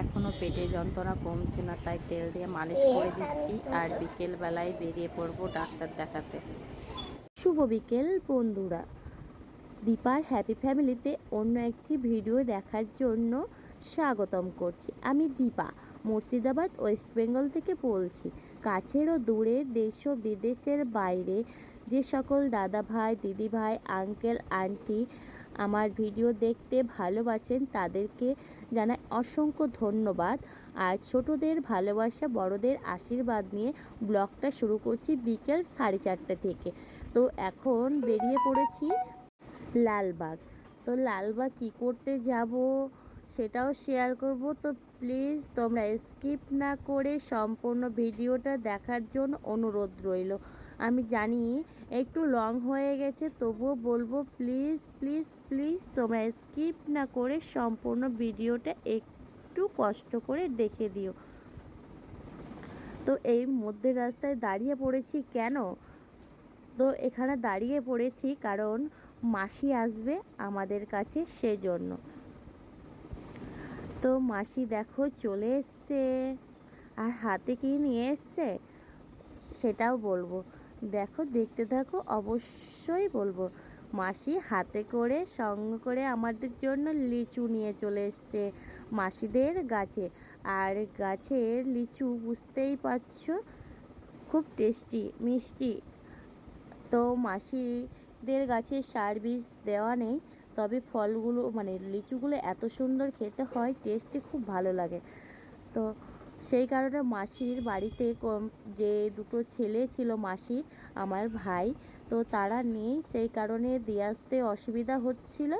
এখনও পেটে যন্ত্রণা কমছে না, তাই তেল দিয়ে মালিশ করে দিচ্ছি আর বিকেল বেলায় বেরিয়ে পড়ব ডাক্তার দেখাতে। শুভ বিকেল বন্ধুরা। দীপার হ্যাপি ফ্যামিলিতে অন্য একটি ভিডিও দেখার জন্য স্বাগতম করছি। আমি দীপা, মুর্শিদাবাদ, ওয়েস্ট বেঙ্গল থেকে বলছি। কাছের ও দূরের দেশ ও বিদেশের বাইরে যে সকল দাদা ভাই দিদি ভাই আঙ্কেল, আন্টি আমার ভিডিও দেখতে ভালোবাসেন তাদেরকে জানাই অসংখ্য ধন্যবাদ। আর ছোটদের ভালোবাসা, বড়দের আশীর্বাদ নিয়ে ব্লগটা শুরু করছি বিকেল সাড়ে চারটে থেকে। তো এখন বেরিয়ে পড়েছি লালবাগ। তো লালবাগ কী করতে যাব? সেটাও শেয়ার করব। তো প্লিজ তোমরা স্কিপ না করে সম্পূর্ণ ভিডিওটা দেখার জন্য অনুরোধ রইল। আমি জানি একটু লং হয়ে গেছে, তবুও বলব প্লিজ প্লিজ প্লিজ তোমরা স্কিপ না করে সম্পূর্ণ ভিডিওটা একটু কষ্ট করে দেখে দিও। তো এই মধ্যে রাস্তায় দাঁড়িয়ে পড়েছি কেন? তো এখানে দাঁড়িয়ে পড়েছি কারণ মাসি আসবে আমাদের কাছে সেজন্য। তো মাসি দেখো চলে এসছে। আর হাতে কি নিয়ে এসছে? সেটাও বলব। দেখো, দেখতে থাকো, অবশ্যই বলব। মাসি হাতে করে, সঙ্গে করে আমাদের জন্য লিচু নিয়ে চলে এসছে মাসিদের গাছে। আর গাছের লিচু বুঝতেই পারছ, খুব টেস্টি, মিষ্টি। তো মাসিদের গাছে সার দেওয়া নেই। তবে ফলগুলো মানে লিচুগুলো এত সুন্দর খেতে হয়, টেস্টে খুব ভালো লাগে। তো সেই কারণে মাসির বাড়িতে যে দুটো ছেলে ছিল মাসির, আমার ভাই, তো তারা নেই। সেই কারণে দিয়ে আসতে অসুবিধা হচ্ছিল।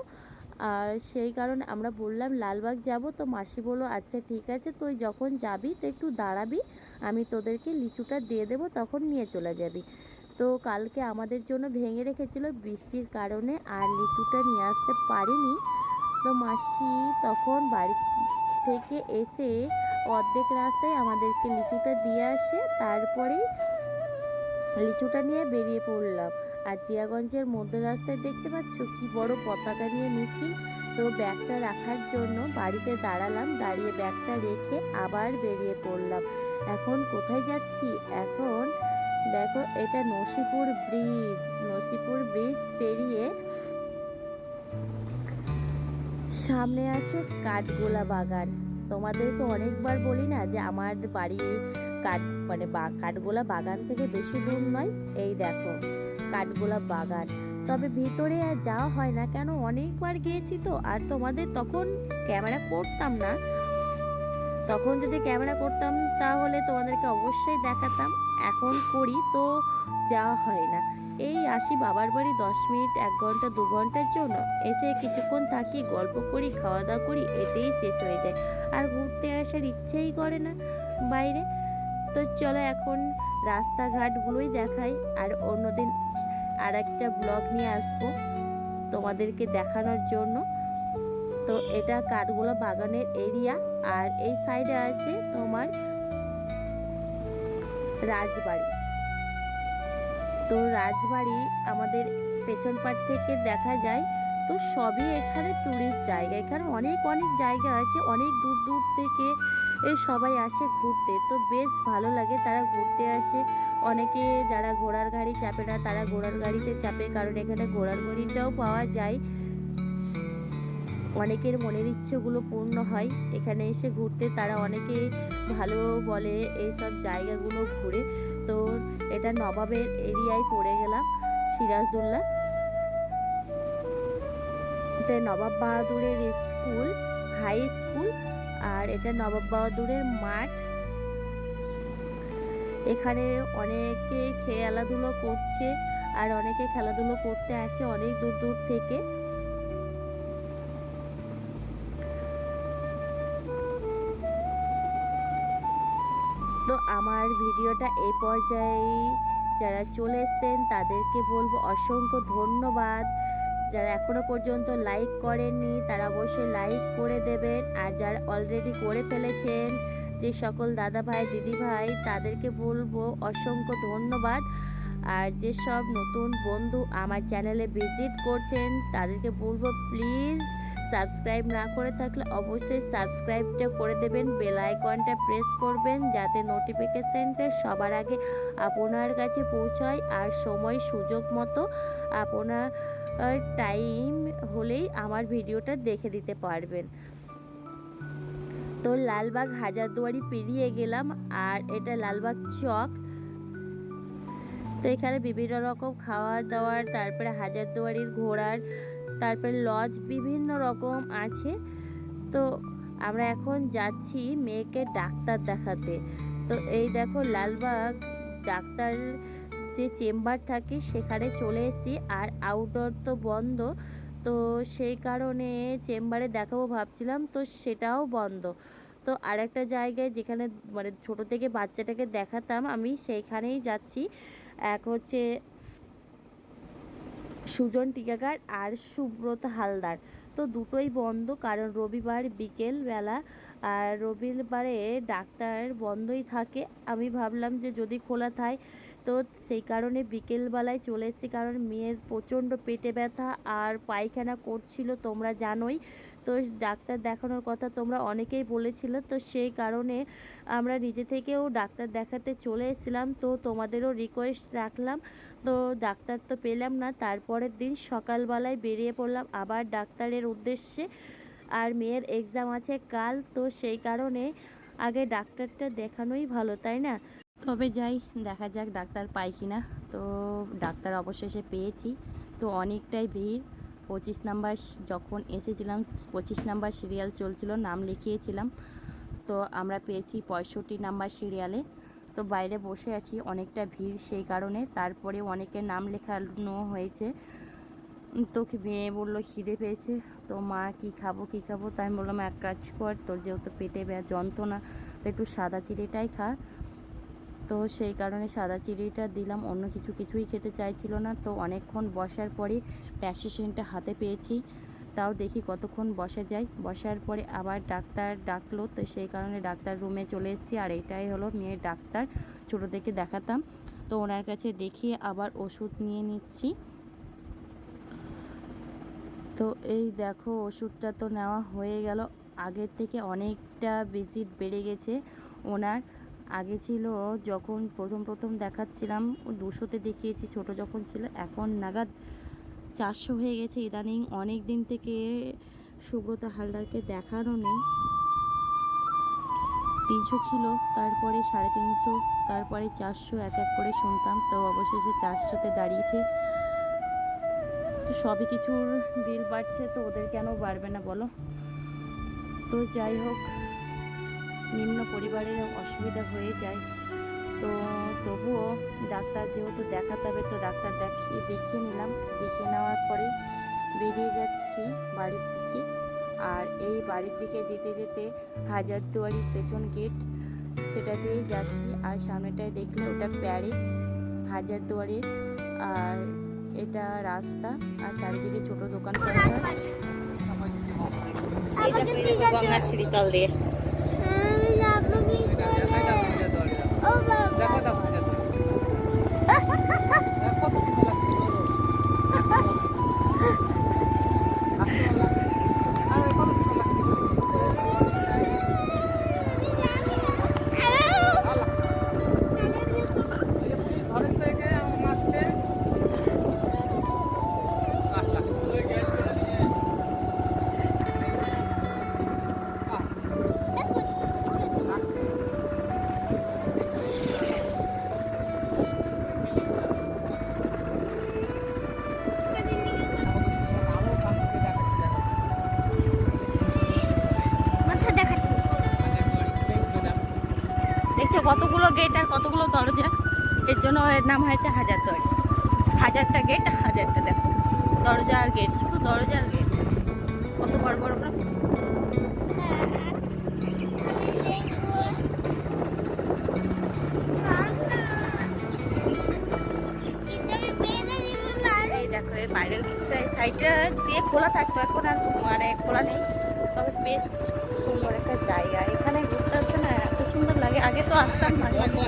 আর সেই কারণে আমরা বললাম, লালবাগ যাব? তো মাসি বলল আচ্ছা ঠিক আছে, তুই যখন যাবি তো একটু দাঁড়াবি, আমি তোদেরকে লিচুটা দিয়ে দেবো, তখন নিয়ে চলে যাবি। তো কালকে আমাদের জন্য ভেঙে রেখেছিল বৃষ্টির কারণে আর লিচুটা নিয়ে আসতে পারিনি। তো মাসি তখন বাড়ি থেকে এসে অর্ধেক রাস্তায় আমাদেরকে লিচুটা দিয়ে আসে, তারপরেই লিচুটা নিয়ে বেরিয়ে পড়লাম। আর জিয়াগঞ্জের মধ্য রাস্তায় দেখতে পাচ্ছ কি বড় পতাকা নিয়ে মিছিল। তো ব্যাগটা রাখার জন্য বাড়িতে দাঁড়ালাম, দাঁড়িয়ে ব্যাগটা রেখে আবার বেরিয়ে পড়লাম। এখন কোথায় যাচ্ছি? এখন দেখো, এটা নসিপুর ব্রিজ। নসিপুর ব্রিজ পেরিয়ে সামনে আছে কাঠগোলা বাগান। তোমাদেরকে অনেকবার বলি না যে আমার বাড়ি কাঠ মানে বা, কাঠগোলা বাগান থেকে বেশি দূর নয়? এই দেখো, কাঠগোলা বাগান। তবে ভিতরে আর যাওয়া হয় না। কেন? অনেকবার গিয়েছি তো। আর তোমাদের তখন ক্যামেরা করতাম না। তখন যদি ক্যামেরা করতাম, তাহলে তোমাদেরকে অবশ্যই দেখাতাম। এখন করি তো যাওয়া হয় না। এই আসি বাবার বাড়ি দশ মিনিট, এক ঘণ্টা, দু ঘণ্টার জন্য। এসে কিছুক্ষণ থাকি, গল্প করি খাওয়া দাওয়া করি, এতেই শেষ হয়ে যায়। আর ঘুরতে আসার ইচ্ছেই করে না বাইরে। তো চলো এখন রাস্তাঘাটগুলোই দেখাই, আর অন্যদিন আর একটা ব্লগ নিয়ে আসব তোমাদেরকে দেখানোর জন্য। তো এটা কাঠগোলা বাগানের এরিয়া। আর এই সাইডে আছে তোমার রাজবাড়ি। তো রাজবাড়ি আমাদের পেছন পাট থেকে দেখা যায়, তো সবই এখানে ট্যুরিস্ট জায়গা। এখানে অনেক অনেক জায়গা আছে, অনেক দূর দূর থেকে সবাই আসে ঘুরতে। তো বেশ ভালো লাগে তারা ঘুরতে আসে। অনেকে যারা ঘোড়ার গাড়ি চাপে না, তারা ঘোড়ার গাড়িতে চাপে, কারণ এখানে ঘোড়ার গাড়িটাও পাওয়া যায়। অনেকের মনের ইচ্ছেগুলো পূর্ণ হয়। এখানে এসে ঘুরতে তারা অনেকে ভালো বলে এইসব জায়গাগুলো ঘুরে। তো এটা নবাবের এরিয়ায় পড়ে গেলাম, সিরাজদুল্লাহ। তো নবাব বাহাদুরের স্কুল, হাই স্কুল, আর এটা নবাব বাহাদুরের মাঠ। এখানে অনেকে খেলাধুলো করছে, আর অনেকে খেলাধুলো করতে আসে অনেক দূর দূর থেকে। তো আমার ভিডিওটা এই পর্যায়ে যারা চলে এসছেন, তাদেরকে বলব অসংখ্য ধন্যবাদ। যারা এখনও পর্যন্ত লাইক করেননি, তারা অবশ্যই লাইক করে দেবেন। আর যারা অলরেডি করে ফেলেছেন, যে সকল দাদা ভাই, দিদি ভাই, তাদেরকে বলব অসংখ্য ধন্যবাদ। আর যেসব নতুন বন্ধু আমার চ্যানেলে ভিজিট করছেন, তাদেরকে বলব প্লিজ সাবস্ক্রাইব না করে থাকলে অবশ্যই সাবস্ক্রাইবটা করে দেবেন বেল আইকনটা প্রেস করবেন, যাতে নোটিফিকেশানটা সবার আগে আপনার কাছে পৌঁছায় আর সময় সুযোগ মতো আপনার টাইম হলেই আমার ভিডিওটা দেখে দিতে পারবেন। তো লালবাগ হাজারদুয়ারি পেরিয়ে গেলাম আর এটা লালবাগ চক। তো এখানে বিভিন্ন রকম খাওয়া দাওয়ার তারপরে হাজারদুয়ারির ঘোরার তারপরে লজ বিভিন্ন রকম আছে। তো আমরা এখন যাচ্ছি মেয়েকে ডাক্তার দেখাতে। তো এই দেখো লালবাগ ডাক্তার যে চেম্বার থাকে সেখানে চলে এসেছি আর আউটডোর তো বন্ধ। তো সেই কারণে চেম্বারে দেখাবো ভাবছিলাম, তো সেটাও বন্ধ। তো আরেকটা জায়গায় যেখানে মানে ছোট থেকে বাচ্চাটাকে দেখাতাম, আমি সেইখানেই যাচ্ছি। এক হচ্ছে সুজন টিকাকার আর সুব্রত হালদার। তো দুটোই বন্ধ, কারণ রবিবার বিকেল বেলা, আর রবিবারে ডাক্তার বন্ধই থাকে। আমি ভাবলাম যে যদি খোলা থাকে, তো সেই কারণে বিকেলবেলায় চলে এসেছি, কারণ মেয়ের প্রচণ্ড পেটে ব্যথা আর পায়খানা করছিল, তোমরা জানোই। তো ডাক্তার দেখানোর কথা তোমরা অনেকেই বলেছিল, তো সেই কারণে আমরা নিজে থেকেও ডাক্তার দেখাতে চলে এসেছিলাম। তো তোমাদেরও রিকোয়েস্ট রাখলাম, তো ডাক্তার তো পেলাম না। তারপরের দিন সকালবেলায় বেরিয়ে পড়লাম আবার ডাক্তারের উদ্দেশ্যে। আর মেয়ের এক্সাম আছে কাল, তো সেই কারণে আগে ডাক্তারটা দেখানোই ভালো, তাই না? তবে যাই, দেখা যাক ডাক্তার পাই কি না তো ডাক্তার অবশেষে পেয়েছি, তো অনেকটাই ভিড়। পঁচিশ নাম্বার যখন এসেছিলাম, পঁচিশ নাম্বার সিরিয়াল চলছিল, নাম লিখিয়েছিলাম। তো আমরা পেয়েছি পঁয়ষট্টি নাম্বার সিরিয়ালে। তো বাইরে বসে আছি, অনেকটা ভিড় সেই কারণে। তারপরে অনেকের নাম লেখানো হয়েছে। তো মেয়ে বলল, খিদে পেয়েছে। তো মা, কি খাব কি খাব? তাই আমি বললাম, এক কাজ কর, তোর যেহেতু পেটে ব্যা- যন্ত্রণা, তো একটু সাদা চিড়িটাই খা। তো সেই কারণে সাদা চিড়িটা দিলাম, অন্য কিছু কিছুই খেতে চাইছিল না। তো অনেকক্ষণ বসার পরে প্যাক্সিশনটা হাতে পেয়েছি। তাও দেখি কতক্ষণ বসা যায়। বসার পরে আবার ডাক্তার ডাকলো, তো সেই কারণে ডাক্তার রুমে চলে এসেছি। আর এটাই হলো মেয়ের ডাক্তার, ছোটো থেকে দেখাতাম। তো ওনার কাছে দেখিয়ে আবার ওষুধ নিয়ে নিচ্ছি। তো এই দেখো, ওষুধটা তো নেওয়া হয়ে গেল। আগের থেকে অনেকটা ভিজিট বেড়ে গেছে ওনার। আগে ছিল যখন প্রথম প্রথম দেখাচ্ছিলাম দুশোতে দেখিয়েছি, ছোট যখন ছিল, এখন নাগাদ চারশো হয়ে গেছে ইদানিং। অনেক দিন থেকে সুব্রত হালদারকে দেখানো নেই। তিনশো ছিল, তারপরে সাড়ে তিনশো, তারপরে চারশো, এক এক করে শুনতাম, তো অবশেষে চারশোতে দাঁড়িয়েছে। তো সবই কিছুর বিল বাড়ছে, তো ওদের কেন বাড়বে না বলো? তো যাই হোক নিম্ন পরিবারের অসুবিধা হয়ে যায়। তো তবুও ডাক্তার যেহেতু দেখাতে হবে, তো ডাক্তার দেখিয়ে দেখিয়ে নিলাম। দেখিয়ে নেওয়ার পরে বেরিয়ে যাচ্ছি বাড়ির দিকে। আর এই বাড়ির দিকে যেতে যেতে হাজারদুয়ারির পেছন গেট সেটা দিয়েই যাচ্ছি। আর সামনেটায় দেখলে ওটা প্যারিস হাজারদুয়ারির আর এটা রাস্তা, আর চারিদিকে ছোট দোকান গঙ্গার শ্রীতল দিয়ে। ও বাবা কতগুলো গেট আর কতগুলো দরজা? এর জন্য এর নাম হয়েছে হাজার দরজা। হাজারটা গেট হাজারটা দেখো। দরজা আর গেট শুধু দরজা আর গেট কত বড় বড় বাইরের সাইডটা দিয়ে খোলা থাকতো এখন আর মানে খোলা নেই। তবে বেশ সুন্দর একটা জায়গা এখানে ঘুরতে আসছে না এত সুন্দর লাগে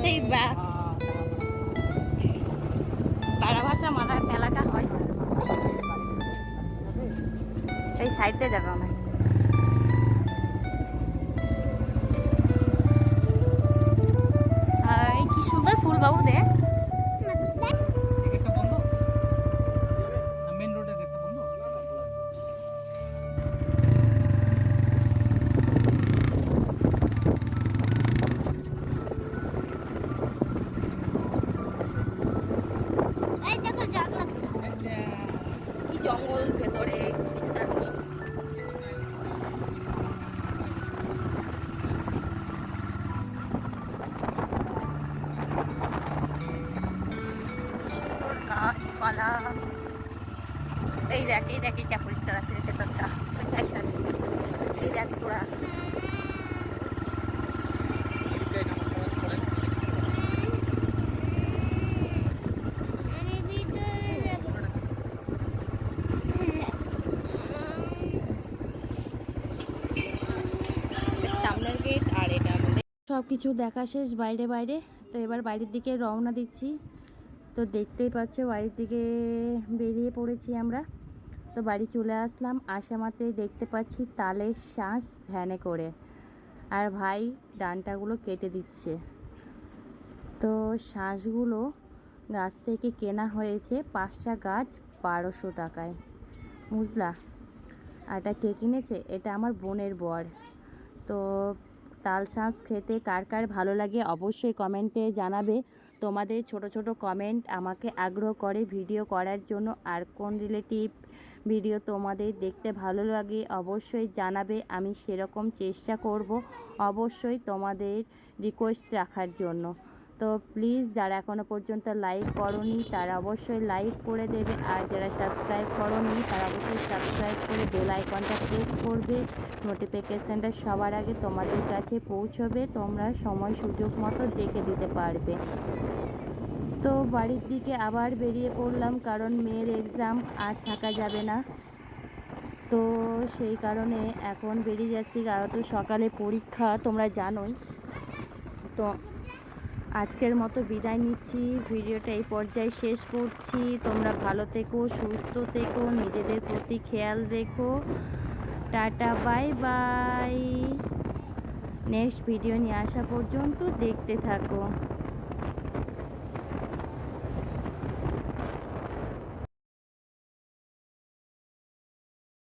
সেই তারাভাষা মাথার মেলাটা হয়। এই সাইডে যাবে আমার গাছপালা। এই দেখ এই দেখ এইটা পরিষ্কার আছে ভেতরটা। ওই সাইডটা এই দেখ তোরা সব কিছু দেখা শেষ বাইরে বাইরে। তো এবার বাইরের দিকে রওনা দিচ্ছি। তো দেখতেই পাচ্ছ, বাড়ির দিকে বেরিয়ে পড়েছি আমরা। তো বাড়ি চলে আসলাম, আসা মাত্রই দেখতে পাচ্ছি তালের শ্বাস ভ্যানে করে। আর ভাই ডানটাগুলো কেটে দিচ্ছে। তো শ্বাসগুলো গাছ থেকে কেনা হয়েছে পাঁচটা গাছ বারোশো টাকায়। বুঝলা? আর এটা কে কিনেছে? এটা আমার বোনের বর। তো তাল শাঁস খেতে কার কার ভালো লাগে অবশ্যই কমেন্টে জানাবে। তোমাদের ছোট ছোট কমেন্ট আমাকে আগ্রহ করে ভিডিও করার জন্য আর কোন রিলেটিভ ভিডিও তোমাদের দেখতে ভালো লাগে অবশ্যই জানাবে, আমি সেরকম চেষ্টা করব অবশ্যই তোমাদের রিকোয়েস্ট রাখার জন্য। তো প্লিজ যারা এখনও পর্যন্ত লাইক করনি, তারা অবশ্যই লাইক করে দেবে। আর যারা সাবস্ক্রাইব করনি, তারা অবশ্যই সাবস্ক্রাইব করে বেল আইকনটা প্রেস করবে। নোটিফিকেশানটা সবার আগে তোমাদের কাছে পৌঁছবে। তোমরা সময় সুযোগ মতো দেখে দিতে পারবে। তো বাড়ির দিকে আবার বেরিয়ে পড়লাম, কারণ মেয়ের এক্সাম আর থাকা যাবে না। তো সেই কারণে এখন বেরিয়ে যাচ্ছি। কারণ তো সকালে পরীক্ষা, তোমরা জানোই। তো আজকের মতো বিদায় নিচ্ছি। ভিডিওটা এই পর্যায়ে শেষ করছি। তোমরা ভালো থেকো, সুস্থ থেকো, নিজেদের প্রতি খেয়াল রেখো। Tata, bye bye. Next video নিয়ে আসা পর্যন্ত দেখতে থাকো।